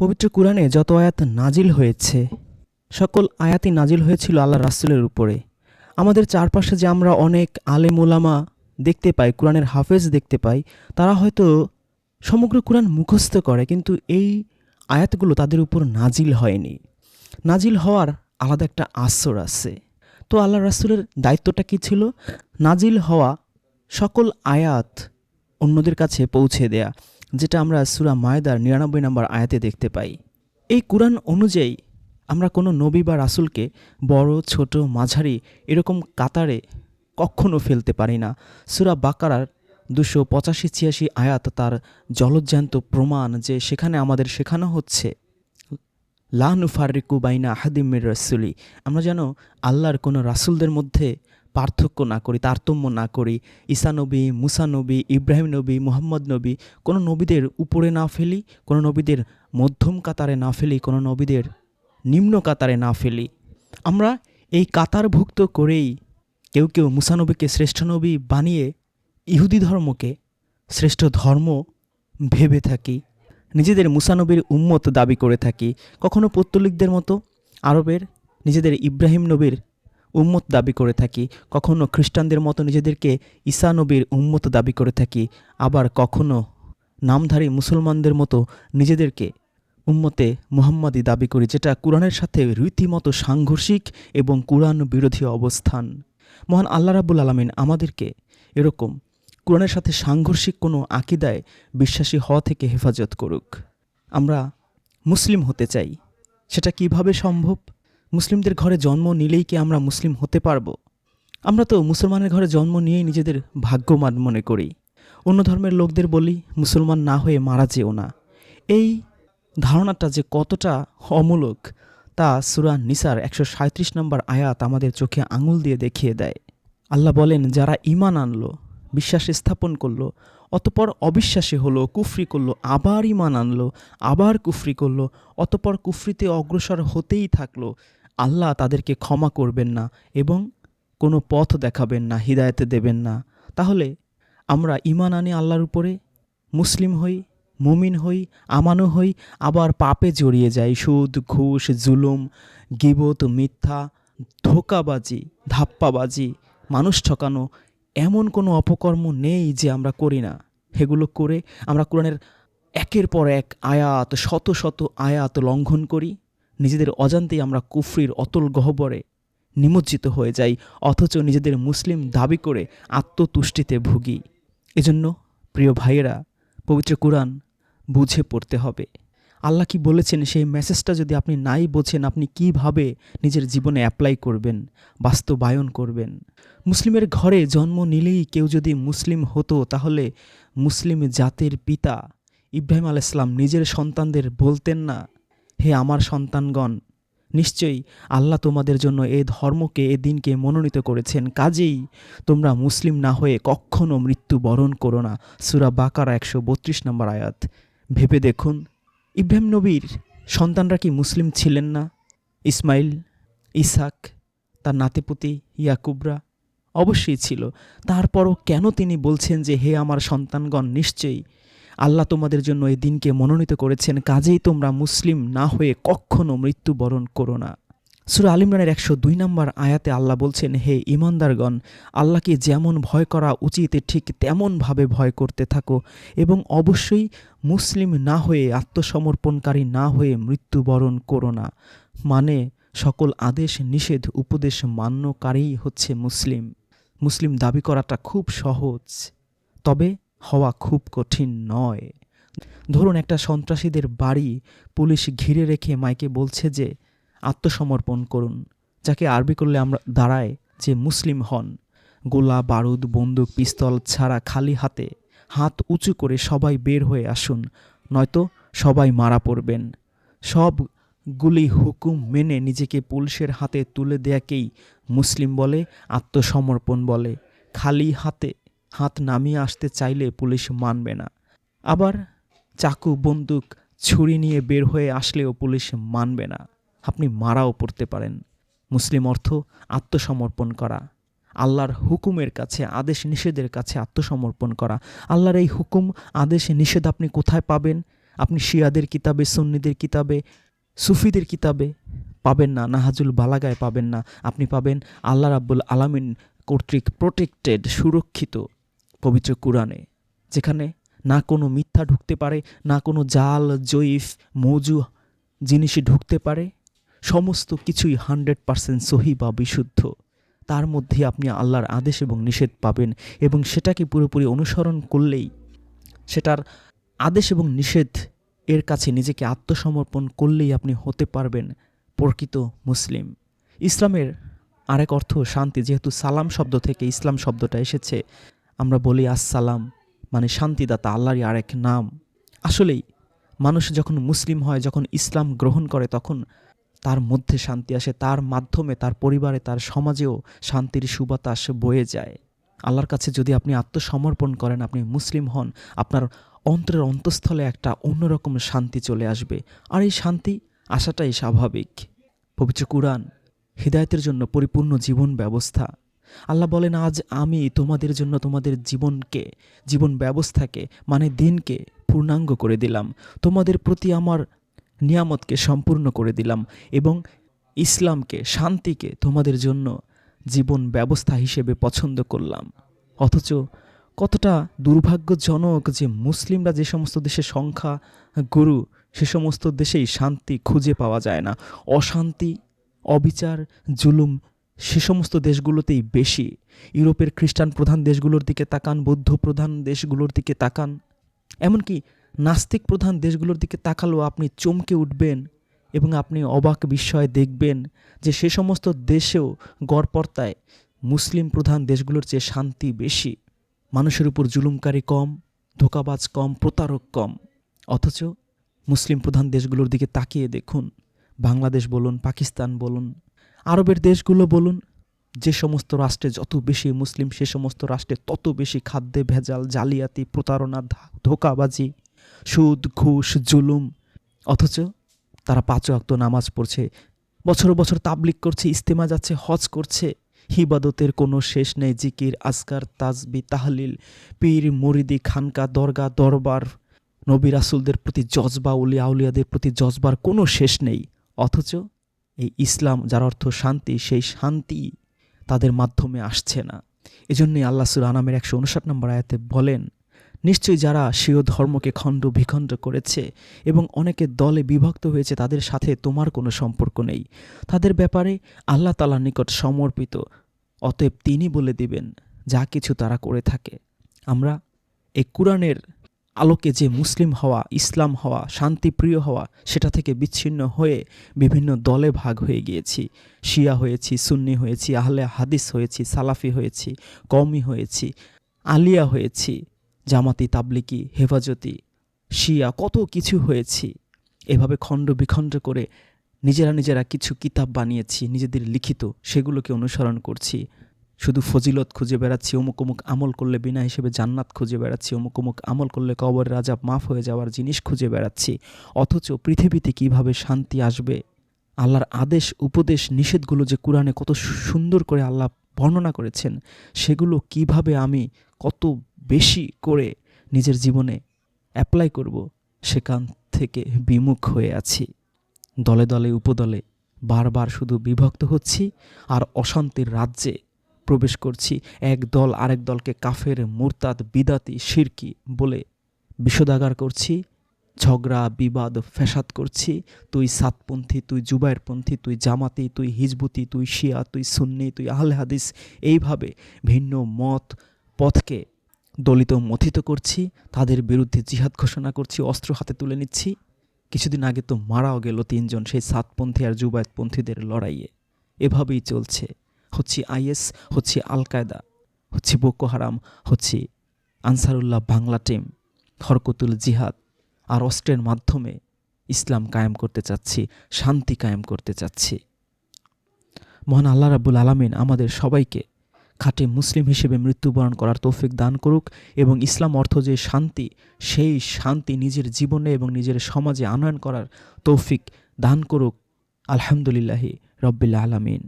পবিত্র কোরআনে যত আয়াত নাজিল হয়েছে, সকল আয়াতই নাজিল হয়েছিল আল্লাহ রাসুলের উপরে। আমাদের চারপাশে যে আমরা অনেক আলেম ওলামা দেখতে পাই, কোরআনের হাফেজ দেখতে পাই, তারা হয়তো সমগ্র কোরআন মুখস্থ করে, কিন্তু এই আয়াতগুলো তাদের উপর নাজিল হয়নি। নাজিল হওয়ার আলাদা একটা আসর আছে। তো আল্লাহ রাসুলের দায়িত্বটা কী ছিল? নাজিল হওয়া সকল আয়াত অন্যদের কাছে পৌঁছে দেয়া। যেটা আমরা সুরা মায়দার নিরানব্বই নম্বর আয়াতে দেখতে পাই। এই কোরআন অনুযায়ী আমরা কোনো নবী বা রাসুলকে বড়, ছোট, মাঝারি এরকম কাতারে কখনো ফেলতে পারি না। সুরা বাকারার দুশো পঁচাশি, ছিয়াশি আয়াত তার জলজ্যান্ত প্রমাণ যে সেখানে আমাদের শেখানো হচ্ছে লাহনু ফারিকু বাইনা আহাদিমের রাসুলি আমরা যেন আল্লাহর কোনো রাসুলদের মধ্যে পার্থক্য না করি, তারতম্য না করি। ঈসা নবী, মুসা নবী, ইব্রাহিম নবী, মুহাম্মদ নবী, কোনো নবীদের উপরে না ফেলি, কোনো নবীদের মধ্যম কাতারে না ফেলি, কোনো নবীদের নিম্ন কাতারে না ফেলি। আমরা এই কাতারভুক্ত করেই কেউ কেউ মুসানবীকে শ্রেষ্ঠ নবী বানিয়ে ইহুদি ধর্মকে শ্রেষ্ঠ ধর্ম ভেবে থাকি, নিজেদের মুসানবীর উম্মত দাবি করে থাকি। কখনো পত্তলিকদের মতো, আরবের নিজেদের ইব্রাহিম নবীর উম্মত দাবি করে থাকি। কখনো খ্রিস্টানদের মতো নিজেদেরকে ঈসা নবীর উম্মত দাবি করে থাকি। আবার কখনো নামধারী মুসলমানদের মতো নিজেদেরকে উম্মতে মুহাম্মাদি দাবি করি, যেটা কোরআনের সাথে রীতিমতো সাংঘর্ষিক এবং কোরআন বিরোধী অবস্থান। মহান আল্লাহ রাবুল আলমিন আমাদেরকে এরকম কোরআনের সাথে সাংঘর্ষিক কোনো আকিদায় বিশ্বাসী হওয়া থেকে হেফাজত করুক। আমরা মুসলিম হতে চাই, সেটা কীভাবে সম্ভব? মুসলিমদের ঘরে জন্ম নিলেই কি আমরা মুসলিম হতে পারব? আমরা তো মুসলমানের ঘরে জন্ম নিয়েই নিজেদের ভাগ্যবান মনে করি। অন্য ধর্মের লোকদের বলি, মুসলমান না হয়ে মারা যেও না। এই ধারণাটা যে কতটা অমূলক, তা সুরা নিসার একশো সাঁত্রিশ নম্বর আয়াত আমাদের চোখে আঙুল দিয়ে দেখিয়ে দেয়। আল্লাহ বলেন, যারা ইমান আনলো, বিশ্বাস স্থাপন করল, অতপর অবিশ্বাসী হলো, কুফরি করল, আবার ইমান আনলো, আবার কুফরি করল, অতপর কুফরিতে অগ্রসর হতেই থাকল আল্লাহ তাদেরকে ক্ষমা করবেন না এবং কোনো পথ দেখাবেন না, হিদায়তে দেবেন না। তাহলে আমরা ইমান আনি আল্লাহর উপরে, মুসলিম হই, মুমিন হই, আমানো হই, আবার পাপে জড়িয়ে যাই। সুদ, ঘুষ, জুলুম, গিবত, মিথ্যা, ধোকাবাজি, ধাপ্পাবাজি, মানুষ ঠকানো, এমন কোনো অপকর্ম নেই যে আমরা করি না। সেগুলো করে আমরা কোরআনের একের পর এক আয়াত, শত শত আয়াত লঙ্ঘন করি। নিজেদের অজান্তেই আমরা কুফরির অতল গহ্বরে নিমজ্জিত হয়ে যাই, অথচ নিজেদের মুসলিম দাবি করে আত্মতুষ্টিতে ভুগি। এজন্য, প্রিয় ভাইয়েরা, পবিত্র কোরআন বুঝে পড়তে হবে। আল্লাহ কি বলেছেন, সেই মেসেজটা যদি আপনি নাই বোঝেন, আপনি কীভাবে নিজের জীবনে অ্যাপ্লাই করবেন, বাস্তবায়ন করবেন? মুসলিমের ঘরে জন্ম নিলেই কেউ যদি মুসলিম হতো, তাহলে মুসলিম জাতির পিতা ইব্রাহিম আলাইসলাম নিজের সন্তানদের বলতেন না হে আমার সন্তানগণ, নিশ্চয়ই আল্লাহ তোমাদের জন্য এ ধর্মকে, এ দিনকে মনোনীত করেছেন। কাজেই তোমরা মুসলিম না হয়ে কখনও মৃত্যু বরণ করো না। সুরা বাকারা একশো বত্রিশ নম্বর আয়াত। ভেবে দেখুন, ইব্রাহিম নবীর সন্তানরা কি মুসলিম ছিলেন না? ইসমাইল ইসাক তার নাতিপুতি, ইয়াকুবরা অবশ্যই ছিল। তারপরও কেন তিনি বলছেন যে, হে আমার সন্তানগণ, নিশ্চয়ই আল্লাহ তোমাদের জন্য এই দিনকে মনোনীত করেছেন, কাজেই তোমরা মুসলিম না হয়ে কখনো মৃত্যুবরণ করো না। সুরা আলিমরানের একশো দুই নম্বর আয়াতে আল্লাহ বলছেন, হে ইমানদারগণ, আল্লাহকে যেমন ভয় করা উচিত, ঠিক তেমনভাবে ভয় করতে থাকো এবং অবশ্যই মুসলিম না হয়ে, আত্মসমর্পণকারী না হয়ে মৃত্যুবরণ করো না। মানে সকল আদেশ, নিষেধ, উপদেশ মান্যকারী হচ্ছে মুসলিম। মুসলিম দাবি করাটা খুব সহজ। তবে হওয়া খুব কঠিন নয়। ধরুন একটা সন্ত্রাসীদের বাড়ি পুলিশ ঘিরে রেখে মাইকে বলছে যে, আত্মসমর্পণ করুন, যাকে আরবি করলে আমরা দাঁড়ায় যে মুসলিম হন। গোলা, বারুদ, বন্দুক, পিস্তল ছাড়া খালি হাতে হাত উঁচু করে সবাই বের হয়ে আসুন, নয়তো সবাই মারা পড়বেন। সবগুলি হুকুম মেনে নিজেকে পুলিশের হাতে তুলে দেয়াকেই মুসলিম বলে, আত্মসমর্পণ বলে। খালি হাতে হাত নামিয়ে আসতে চাইলে পুলিশ মানবে না। আবার চাকু, বন্দুক, ছুরি নিয়ে বের হয়ে আসলেও পুলিশ মানবে না। আপনি মারাও পড়তে পারেন। মুসলিম অর্থ আত্মসমর্পণ করা। আল্লাহর হুকুমের কাছে, আদেশ নিষেধের কাছে আত্মসমর্পণ করা। আল্লাহর এই হুকুম, আদেশ, নিষেধ আপনি কোথায় পাবেন? আপনি শিয়াদের কিতাবে, সুন্নিদের কিতাবে, সুফিদের কিতাবে পাবেন না, নাহাজুল বালাগায় পাবেন না। আপনি পাবেন আল্লাহ রাব্বুল আলামিন কর্তৃক প্রোটেক্টেড সুরক্ষিত। পবিত্র কোরআনে, যেখানে না কোনো মিথ্যা ঢুকতে পারে, না কোনো জাল, জয়ীফ, মৌজু জিনিসই ঢুকতে পারে, সমস্ত কিছুই হান্ড্রেড পারসেন্ট সহি বা বিশুদ্ধ। তার মধ্যে আপনি আল্লাহর আদেশ এবং নিষেধ পাবেন এবং সেটাকে পুরোপুরি অনুসরণ করলেই সেটার আদেশ এবং নিষেধ এর কাছে নিজেকে আত্মসমর্পণ করলেই আপনি হতে পারবেন প্রকৃত মুসলিম। ইসলামের আরেক অর্থ শান্তি, যেহেতু সালাম শব্দ থেকে ইসলাম শব্দটা এসেছে আমরা বলি আসসালাম মানে শান্তিদাতা, আল্লাহরই আরেক নাম। আসলেই, মানুষ যখন মুসলিম হয়, যখন ইসলাম গ্রহণ করে, তখন তার মধ্যে শান্তি আসে, তার মাধ্যমে, তার পরিবারে, তার সমাজেও শান্তির সুবাতাস বয়ে যায়। আল্লাহর কাছে যদি আপনি আত্মসমর্পণ করেন, আপনি মুসলিম হন, আপনার অন্তরের অন্তঃস্থলে একটা অন্যরকম শান্তি চলে আসবে। আর এই শান্তি আসাটাই স্বাভাবিক। পবিত্র কুরআন, হৃদায়তের জন্য পরিপূর্ণ জীবন ব্যবস্থা। আল্লাহ বলেন, আজ আমি তোমাদের জন্য তোমাদের জীবনকে, জীবন ব্যবস্থাকে মানে দিনকে পূর্ণাঙ্গ করে দিলাম। তোমাদের প্রতি আমার নিয়ামতকে সম্পূর্ণ করে দিলাম এবং ইসলামকে, শান্তিকে তোমাদের জন্য জীবন ব্যবস্থা হিসেবে পছন্দ করলাম। অথচ কতটা দুর্ভাগ্যজনক যে মুসলিমরা যে সমস্ত দেশে সংখ্যা, গুরু, সে সমস্ত দেশেই শান্তি খুঁজে পাওয়া যায় না। অশান্তি, অবিচার, জুলুম সে সমস্ত দেশগুলোতেই বেশি। ইউরোপের খ্রিস্টান প্রধান দেশগুলোর দিকে তাকান, বৌদ্ধ প্রধান দেশগুলোর দিকে তাকান। এমনকি নাস্তিক প্রধান দেশগুলোর দিকে তাকালেও আপনি চমকে উঠবেন এবং আপনি অবাক বিস্ময়ে দেখবেন যে সে সমস্ত দেশেও গড়পর্তায় মুসলিম প্রধান দেশগুলোর চেয়ে শান্তি বেশি। মানুষের উপর জুলুমকারী কম, ধোকাবাজ কম, প্রতারক কম। অথচ মুসলিম প্রধান দেশগুলোর দিকে তাকিয়ে দেখুন। বাংলাদেশ বলুন, পাকিস্তান বলুন আরবের দেশগুলো বলুন, যে সমস্ত রাষ্ট্রে যত বেশি মুসলিম, সে সমস্ত রাষ্ট্রে তত বেশি খাদ্যে ভেজাল, জালিয়াতি, প্রতারণা ধোকাবাজি, সুদ, ঘুষ, জুলুম, অথচ তারা পাঁচ অক্ত নামাজ পড়ছে, বছর বছর তাবলিক করছে, ইস্তেমা যাচ্ছে, হজ করছে, হিবাদতের কোনো শেষ নেই, জিকির আসকার তাজবি তাহলিল, পীর, মরিদি, খানকা, দরগা, দরবার, নবী রাসুলদের প্রতি জজবা, উলিয়া আউলিয়াদের প্রতি জজবার কোনো শেষ নেই, অথচ এই ইসলাম, যার অর্থ শান্তি, সেই শান্তি তাদের মাধ্যমে আসছে না। এজন্যই আল্লাহ সুর আনামের একশো উনষাট নম্বর আয়াতে বলেন, নিশ্চয়ই যারা স্বীয় ধর্মকে খণ্ড বিখণ্ড করেছে এবং অনেকে দলে বিভক্ত হয়েছে, তাদের সাথে তোমার কোনো সম্পর্ক নেই। তাদের ব্যাপারে আল্লাহ তালার নিকট সমর্পিত, অতএব তিনি বলে দিবেন, যা কিছু তারা করে থাকে। আমরা এই কোরআনের আলোকে যে মুসলিম হওয়া, ইসলাম হওয়া, শান্তিপ্রিয় হওয়া, সেটা থেকে বিচ্ছিন্ন হয়ে বিভিন্ন দলে ভাগ হয়ে গিয়েছি। শিয়া হয়েছি, সুন্নি হয়েছি, আহলে হাদিস হয়েছি, সালাফি হয়েছি, কওমি হয়েছি, আলিয়া হয়েছি, জামাতি তাবলিকি হেফাজতি, শিয়া, কত কিছু হয়েছি। এভাবে খণ্ড বিখণ্ড করে নিজেরা নিজেরা কিছু কিতাব বানিয়েছি, নিজেদের লিখিত, সেগুলোকে অনুসরণ করছি। শুধু ফজিলত খুঁজে বেড়াচ্ছি, অমুক অমুক আমল করলে বিনা হিসেবে জান্নাত খুঁজে বেড়াচ্ছি, অমুক অমুক আমল করলে কবর রাজা মাফ হয়ে যাওয়ার জিনিস খুঁজে বেড়াচ্ছি। অথচ পৃথিবীতে কীভাবে শান্তি আসবে? আল্লাহর আদেশ, উপদেশ, নিষেধগুলো যে কোরআনে কত সুন্দর করে আল্লাহ বর্ণনা করেছেন, সেগুলো কীভাবে আমি কত বেশি করে নিজের জীবনে অ্যাপ্লাই করব, সেখান থেকে বিমুখ হয়ে আছি। দলে দলে, উপদলে বারবার শুধু বিভক্ত হচ্ছি আর অশান্তির রাজ্যে প্রবেশ করছি। এক দল আরেক দলকে কাফের, মুরতাদ, বিদাতি, শিরকি বলে বিষোদাগার করছি, ঝগড়া, বিবাদ, ফ্যাসাদ করছি। তুই সাতপন্থী, তুই জুবাইরপন্থী, তুই জামাতি, তুই হিজবুতি, তুই শিয়া, তুই সুন্নি, তুই আহলে হাদিস, এইভাবে ভিন্ন মত, পথকে দলিত, মথিত করছি। তাদের বিরুদ্ধে জিহাদ ঘোষণা করছি, অস্ত্র হাতে তুলে নিচ্ছি। কিছুদিন আগে তো মারাও গেল তিনজন, সেই সাতপন্থী আর জুবায়েতপন্থীদের লড়াইয়ে। এভাবেই চলছে। হচ্ছে আইএস, হচ্ছে আল কায়দা হচ্ছে বোকো হারাম, হচ্ছে আনসারুল্লাহ বাংলা টিম হরকতুল জিহাদ আর অস্ত্রের মাধ্যমে ইসলাম কায়েম করতে চাচ্ছি, শান্তি কায়েম করতে চাচ্ছি। মহান আল্লাহ রাব্বুল আলামিন আমাদের সবাইকে খাটে মুসলিম হিসেবে মৃত্যুবরণ করার তৌফিক দান করুক এবং ইসলাম অর্থ যে শান্তি, সেই শান্তি নিজের জীবনে এবং নিজের সমাজে আনয়ন করার তৌফিক দান করুক। আলহামদুলিল্লাহি রব্বিল আলামিন।